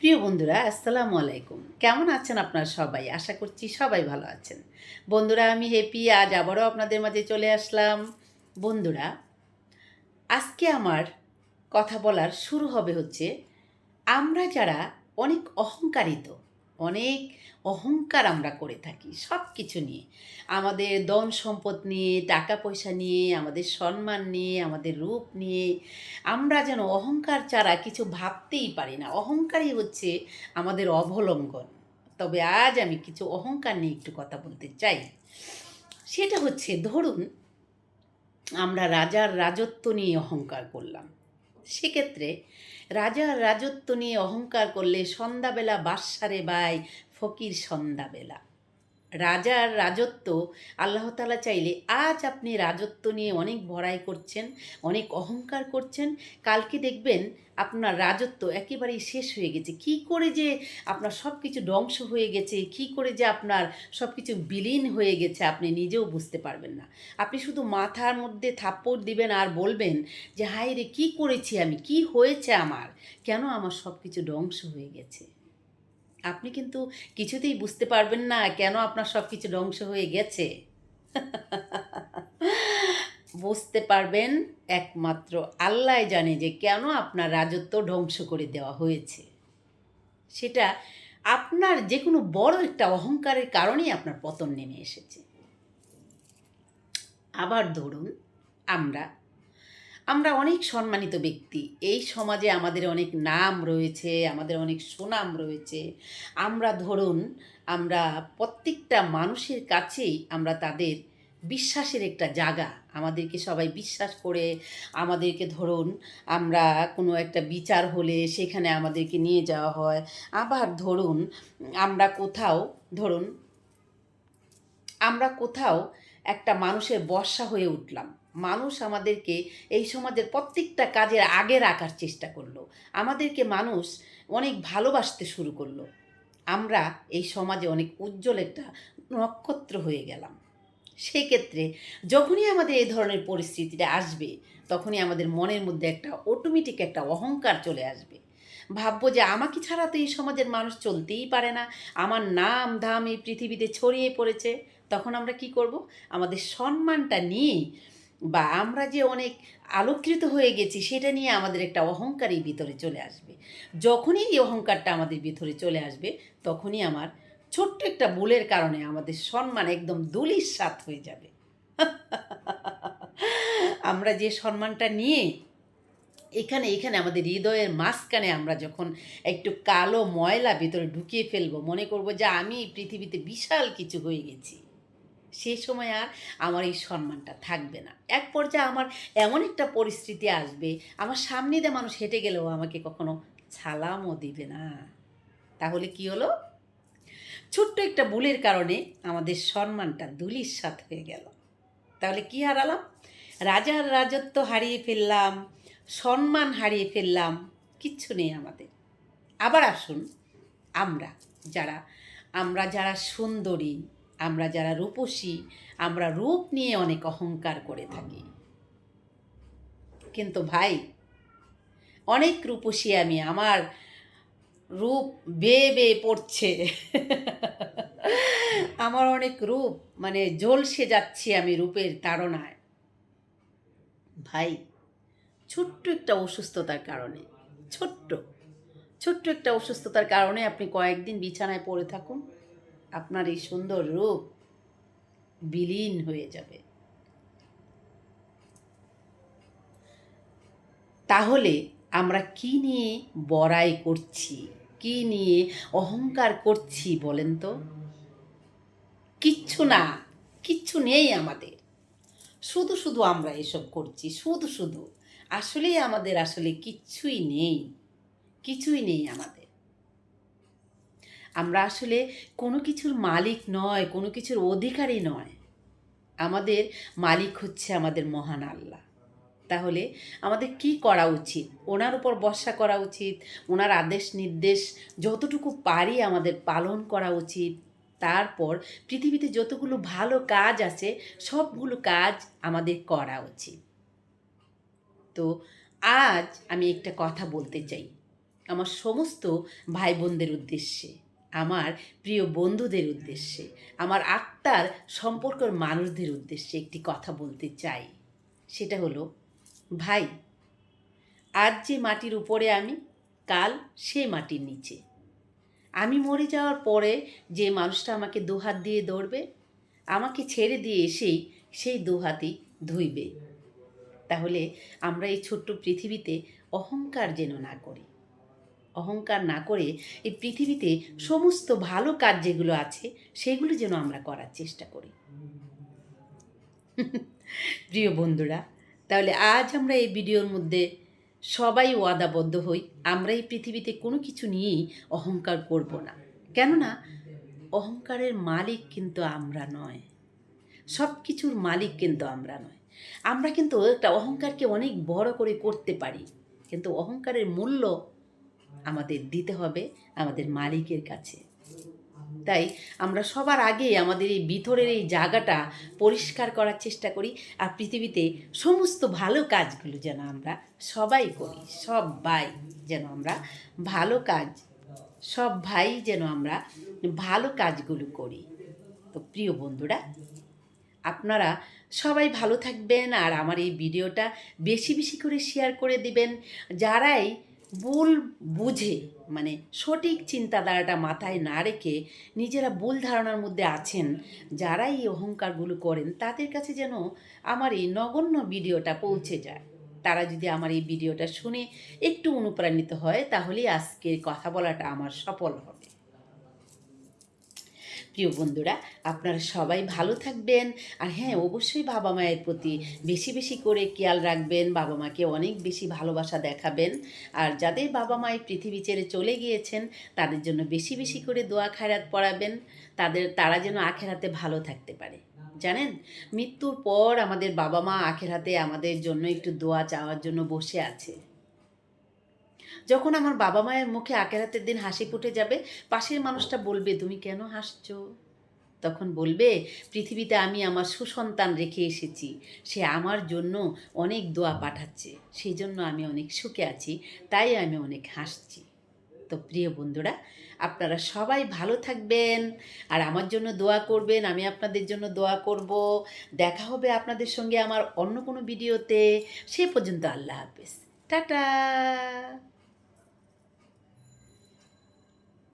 প্রিয় বন্ধুরা, আসসালামু আলাইকুম। কেমন আছেন আপনারা সবাই? আশা করছি সবাই ভালো আছেন। বন্ধুরা, আমি হ্যাপি আজ আবারও আপনাদের মাঝে চলে আসলাম। বন্ধুরা, আজকে আমার কথা বলার শুরু হবে হচ্ছে, আমরা যারা অনেক অহংকারিত অনেক অহংকার আমরা করে থাকি সব কিছু নিয়ে। আমাদের দন সম্পদ নিয়ে, টাকা পয়সা নিয়ে, আমাদের সম্মান নিয়ে, আমাদের রূপ নিয়ে, আমরা যেন অহংকার ছাড়া কিছু ভাবতেই পারি না। অহংকারই হচ্ছে আমাদের অবলম্বন। তবে আজ আমি কিছু অহংকার নিয়ে একটু কথা বলতে চাই। সেটা হচ্ছে, ধরুন আমরা রাজার রাজত্ব নিয়ে অহংকার করলাম। সেক্ষেত্রে রাজার রাজত্ব নিয়ে অহংকার করলে সন্ধ্যাবেলা বাসারে বাই ফকির সন্ধ্যাবেলা। রাজার রাজত্ব, আল্লাহ তালা চাইলে আজ আপনি রাজত্ব নিয়ে অনেক বড়াই করছেন, অনেক অহংকার করছেন। কালকে দেখবেন আপনার রাজত্ব একেবারেই শেষ হয়ে গেছে। কি করে যে আপনার সব কিছু ধ্বংস হয়ে গেছে, কি করে যে আপনার সব কিছু বিলীন হয়ে গেছে আপনি নিজেও বুঝতে পারবেন না। আপনি শুধু মাথার মধ্যে থাপ্পড় দিবেন আর বলবেন যে হাই রে কী করেছি আমি? কি হয়েছে আমার? কেন আমার সব কিছু ধ্বংস হয়ে গেছে? আপনি কিন্তু কিছুতেই বুঝতে পারবেন না কেন আপনার সব কিছু ধ্বংস হয়ে গেছে। বুঝতে পারবেন একমাত্র আল্লাহ জানে যে কেন আপনার রাজত্ব ধ্বংস করে দেওয়া হয়েছে। সেটা আপনার যে কোনো বড় একটা অহংকারের কারণেই আপনার পতন নেমে এসেছে। আবার ধরুন, আমরা আমরা অনেক সম্মানিত ব্যক্তি। এই সমাজে আমাদের অনেক নাম রয়েছে, আমাদের অনেক সুনাম রয়েছে। আমরা ধরুন, আমরা প্রত্যেকটা মানুষের কাছেই আমরা তাদের বিশ্বাসের একটা জায়গা। আমাদেরকে সবাই বিশ্বাস করে, আমাদেরকে ধরুন, আমরা কোনো একটা বিচার হলে সেখানে আমাদেরকে নিয়ে যাওয়া হয়। আবার ধরুন, আমরা কোথাও, ধরুন, আমরা কোথাও একটা মানুষের বর্ষা হয়ে উঠলাম। মানুষ আমাদেরকে এই সমাজের প্রত্যেকটা কাজের আগে রাখার চেষ্টা করল। আমাদেরকে মানুষ অনেক ভালোবাসতে শুরু করল। আমরা এই সমাজে অনেক উজ্জ্বল একটা নক্ষত্র হয়ে গেলাম। সেক্ষেত্রে যখনই আমাদের এই ধরনের পরিস্থিতিটা আসবে, তখনই আমাদের মনের মধ্যে একটা অটোমেটিক একটা অহংকার চলে আসবে। ভাববো যে আমাকে ছাড়া তো এই সমাজের মানুষ চলতেই পারে না। আমার নাম ধাম এই পৃথিবীতে ছড়িয়ে পড়েছে। তখন আমরা কি করব? আমাদের সম্মানটা নিয়ে বা আমরা যে অনেক আলোকৃত হয়ে গেছি, সেটা নিয়ে আমাদের একটা অহংকারই ভিতরে চলে আসবে। যখনই এই অহংকারটা আমাদের ভিতরে চলে আসবে, তখনই আমার ছোট্ট একটা ভুলের কারণে আমাদের সম্মান একদম দুলির সাত হয়ে যাবে। আমরা যে সম্মানটা নিয়ে এখানে এখানে আমাদের হৃদয়ের মাঝখানে আমরা যখন একটু কালো ময়লা ভিতরে ঢুকিয়ে ফেলব, মনে করব যে আমি পৃথিবীতে বিশাল কিছু হয়ে গেছি। সেই সময় আর আমার এই সম্মানটা থাকবে না। এক পর্যায়ে আমার এমন একটা পরিস্থিতি আসবে, আমার সামনে দিয়ে মানুষ হেঁটে গেলেও আমাকে কখনো ছালামও দিবে না। তাহলে কি হলো? ছোট্ট একটা ভুলের কারণে আমাদের সম্মানটা দুলির সাথ হয়ে গেল। তাহলে কি হারালাম? রাজার রাজত্ব হারিয়ে ফেললাম, সম্মান হারিয়ে ফেললাম, কিচ্ছু নেই আমাদের। আবার আসুন আমরা, যারা আমরা যারা সুন্দরী আমরা যারা রূপসী, আমরা রূপ নিয়ে অনেক অহংকার করে থাকি। কিন্তু ভাই, অনেক রূপসী আমি, আমার রূপ বেয়ে বেয়ে পড়ছে। আমার অনেক রূপ মানে ঝলসে যাচ্ছি আমি রূপের তাড়নায়। ভাই, ছোট্ট একটা অসুস্থতার কারণে, ছোট্ট ছোট্ট একটা অসুস্থতার কারণে আপনি কয়েকদিন বিছানায় পড়ে থাকুন। আপনার এই সুন্দর রূপ বিলীন হয়ে যাবে। তাহলে আমরা কি নিয়ে বড়াই করছি, কি নিয়ে অহংকার করছি বলেন তো? কিচ্ছু না, কিচ্ছু নেই আমাদের। শুধু শুধু আমরা এসব করছি, শুধু শুধু। আসলেই আমাদের আসলে কিচ্ছুই নেই, কিছুই নেই আমাদের। আমরা আসলে কোনো কিছুর মালিক নয়, কোনো কিছুর অধিকারী নয়। আমাদের মালিক হচ্ছে আমাদের মহান আল্লাহ। তাহলে আমাদের কি করা উচিত? ওনার উপর বর্ষা করা উচিত? ওনার আদেশ নির্দেশ যতটুকু পারি আমাদের পালন করা উচিত? তারপর পৃথিবীতে যতগুলো ভালো কাজ আছে, সবগুলো কাজ আমাদের করা উচিত। তো আজ আমি একটা কথা বলতে চাই। আমার সমস্ত ভাই বোনদের উদ্দেশ্যে। আমার প্রিয় বন্ধুদের উদ্দেশ্যে, আমার আত্মার সম্পর্কের মানুষদের উদ্দেশ্যে একটি কথা বলতে চাই। সেটা হলো, ভাই, আজ যে মাটির উপরে আমি, কাল সে মাটির নিচে। আমি মরে যাওয়ার পরে যে মানুষটা আমাকে দুহাত দিয়ে দৌড়বে আমাকে ছেড়ে দিয়ে এসেই সেই দুহাতই ধুইবে। তাহলে আমরা এই ছোট্ট পৃথিবীতে অহংকার যেন না করি। অহংকার না করে এই পৃথিবীতে সমস্ত ভালো কাজ যেগুলো আছে, সেগুলো যেন আমরা করার চেষ্টা করি। প্রিয় বন্ধুরা, তাহলে আজ আমরা এই ভিডিওর মধ্যে সবাই ওয়াদাবদ্ধ হই, আমরা এই পৃথিবীতে কোনো কিছু নিয়েই অহংকার করব না। কেননা, অহংকারের মালিক কিন্তু আমরা নয়। সব কিছুর মালিক কিন্তু আমরা নয়। আমরা কিন্তু একটা অহংকারকে অনেক বড় করে করতে পারি, কিন্তু অহংকারের মূল্য আমাদের দিতে হবে আমাদের মালিকের কাছে। তাই আমরা সবার আগে আমাদের এই ভিতরের এই জায়গাটা পরিষ্কার করার চেষ্টা করি আর পৃথিবীতে সমস্ত ভালো কাজগুলো যেন আমরা সবাই করি, সব ভাই যেন আমরা ভালো কাজ, সব ভাই যেন আমরা ভালো কাজগুলো করি। তো প্রিয় বন্ধুরা, আপনারা সবাই ভালো থাকবেন আর আমার এই ভিডিওটা বেশি বেশি করে শেয়ার করে দিবেন। যারাই ভুল বুঝে মানে সঠিক চিন্তাধারাটা মাথায় না রেখে নিজেরা ভুল ধারণার মধ্যে আছেন যারা এই অহংকারগুলো করেন, তাদের কাছে যেন আমার এই নগণ্য ভিডিওটা পৌঁছে যায়। তারা যদি আমার এই ভিডিওটা শুনে একটু অনুপ্রাণিত হয় তাহলে আজকের কথা বলাটা আমার সফল হবে। প্রিয় বন্ধুরা, আপনারা সবাই ভালো থাকবেন। আর হ্যাঁ অবশ্যই বাবা মায়ের প্রতি বেশি বেশি করে খেয়াল রাখবেন, বাবা মাকে অনেক বেশি ভালোবাসা দেখাবেন। আর যাদের বাবা মা এই পৃথিবী ছেড়ে চলে গিয়েছেন, তাদের জন্য বেশি বেশি করে দোয়া খায়রাত পড়াবেন। তাদের, তারা যেন আখেরাতে ভালো থাকতে পারে। জানেন? মৃত্যুর পর আমাদের বাবা মা আখেরাতে আমাদের জন্য একটু দোয়া চাওয়ার জন্য বসে আছে। যখন আমার বাবা মায়ের মুখে আকেরাতের দিন হাসি ফুটে যাবে, পাশের মানুষটা বলবে, তুমি কেন হাসছো? তখন বলবে, পৃথিবীতে আমি আমার সুসন্তান রেখে এসেছি। সে আমার জন্য অনেক দোয়া পাঠাচ্ছে। সেই জন্য আমি অনেক সুখে আছি। তাই আমি অনেক হাসছি। তো প্রিয় বন্ধুরা, আপনারা সবাই ভালো থাকবেন আর আমার জন্য দোয়া করবেন, আমি আপনাদের জন্য দোয়া করব। দেখা হবে আপনাদের সঙ্গে আমার অন্য কোনো ভিডিওতে। সে পর্যন্ত আল্লাহ হাফেজ। টাটা!